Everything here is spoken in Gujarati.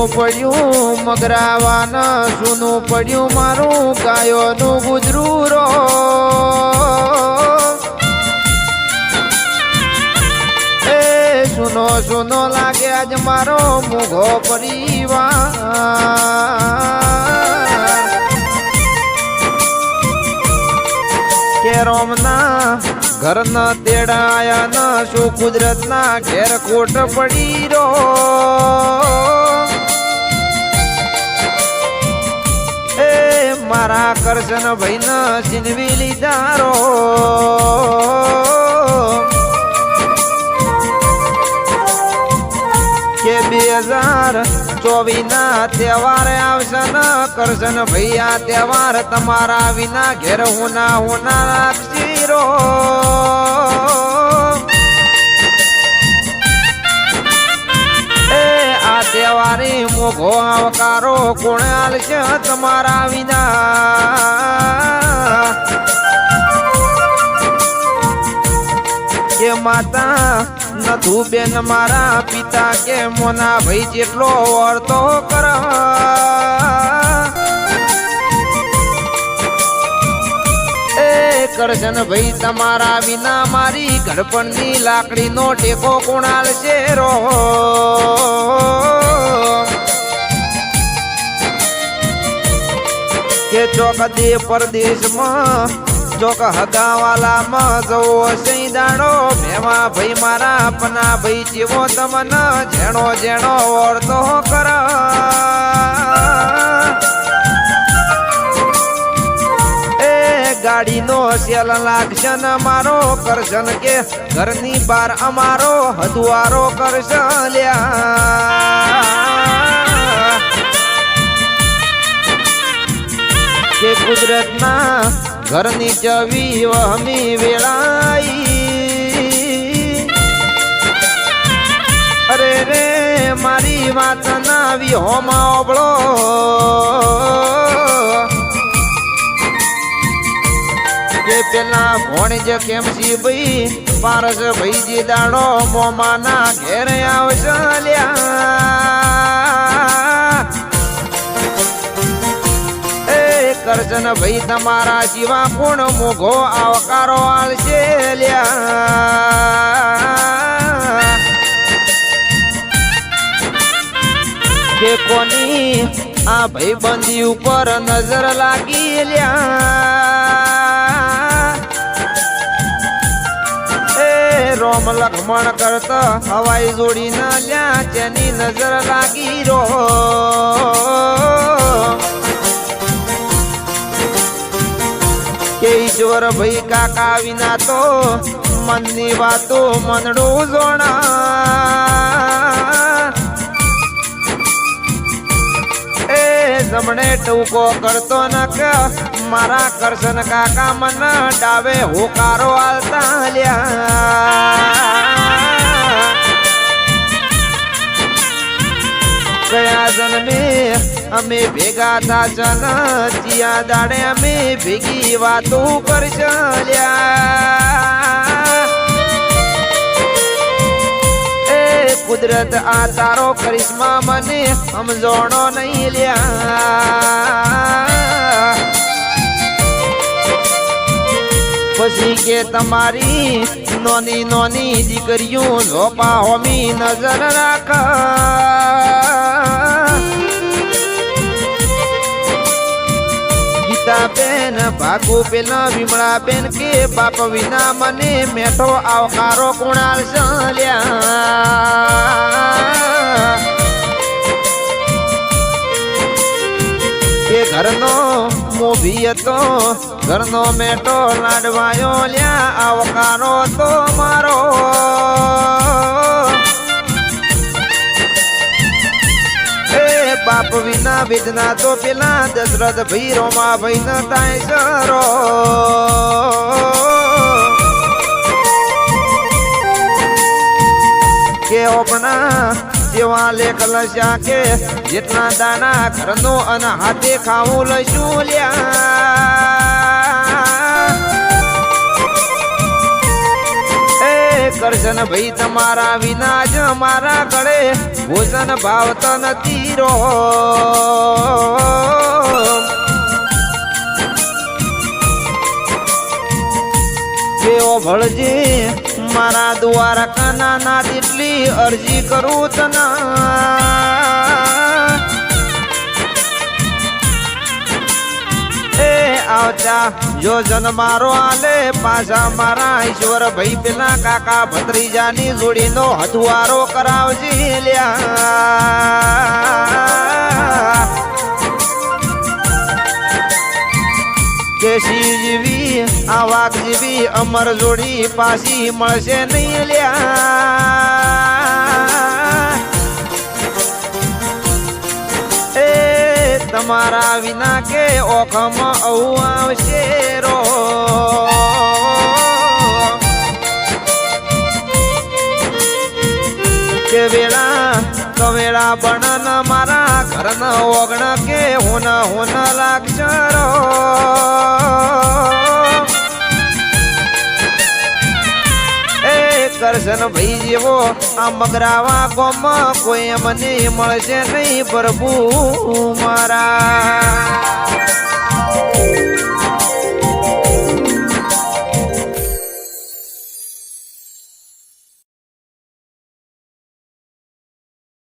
સૂનું પડ્યું, મગરાવાના સૂનું પડ્યું, મારું ગાયોનું ગુજરું રો. સુનો સુનો લાગે આજ મારો મુઘો પરિવાર. કે રોમના ઘરના તેડાયા ન શું કુદરતના ઘેર ખોટ પડી રો. મારા કરશન ભાઈ ના સિનવી લીધા રો કે બે હજાર ચોવી ના તહેવાર આવશે ન કરશન ભાઈ આ તહેવાર તમારા વિના ઘેર હું ના રાખશી રો આવકારો કોણ આલશે તમારા વિના. કે માતા, નથુ બેન મારા પિતા કે મોના ભાઈ જેટલો વર્તો કર. કરશન ભાઈ તમારા વિના મારી ઘડપણની લાકડીનો ટેકો કોણાલ છે કે ચોક દે પરદેશમાં ચોક હગાવાલામાં જવો સઈ દાણો ભેમા ભાઈ મારા પના ભાઈ જેવો તમને જેણો જેણો ઓળતો કર. એ ગાડીનો સેલ લાગશે ને મારો કરશન કે ઘરની બાર અમારો હદુઆરો કરશ લ્યા. કે ઘરની ચવી વહમી વેળાઈ. અરે રે, મારી વાત ના વિહોમાં ઓબળો કે પેલા ભણજ કેમ સી ભાઈ? પારસ ભાઈ દાડો મોમાના ઘેર આવશે. કરજન ભાઈ તમારા જીવા કોણ મોઘો આવકારો આલશે લ્યા. કે કોની આ ભાઈ બંધી ઉપર નજર લાગી લ્યા. રોમ લખમણ કરતા હવાઈ જોડી ના લ્યા, જેની નજર લાગી રો કે ઈશ્વર ભાઈ કાકા વિના તો મનની વાતો મનડું જોણા. એ જમણે ટૂંકો કરતો ન મારા કરશન કાકા મન ડાવે હોકારો આલતા લ્યા. ગયા જન્મે, અમે ભેગા થાશન ચિયા દાડે અમે ભેગી વાતો કરશ લ્યા એ કુદરત આ તારો કરિશ્મા મને સમજણો નહીં લ્યા. પછી કે તમારી નોની નોની દીકરીઓ લોપા હોમી નજર રાખ. ગીતાબેન ભાગુ પેલા વિમળા બેન કે બાપ વિના મને મેઠો આવકારો કુણાલ સલ્યા ઘરનો મોભી હતો. ઘરનો મેટો લાડવાયો લ્યા, આવકારો તો મારો. બાપ વિના વિજના તો પેલા દશરથ ભીરો માં ભાઈ ન થાય સરો કે ઓપણા જેવા લેખ લસ્યા કે જેટલા દાણા ઘરનો અને હાથે ખાવું લઈશું લ્યા. એ કરશન ભાઈ, તમારા વિના જ મારા ગળે ભોજન ભાવત નથી રો ભળજે મારા દ્વારા કાના ના જેટલી અરજી કરું તના. એ આવતા જો જન મારો આલે, પાછા મારા ઈશ્વર ભાઈ પેલા કાકા ભત્રીજાની જોડીનો હથવારો કરાવજે લ્યા. કે જીવી આ વાઘ જીવી અમર જોડી પાછી મળશે નહીં લ્યા. એ તમારા વિના કે ઓખમાં આવું આવશે રો. કે વેળા કવેળા બણન મારા ઘરન ઓગણ કે હોન હોના લાગશે કરશન ભાઈ જેવો. આ મગરાવા ગોમ કોઈ મને મળશે નહીં પ્રભુ મારા.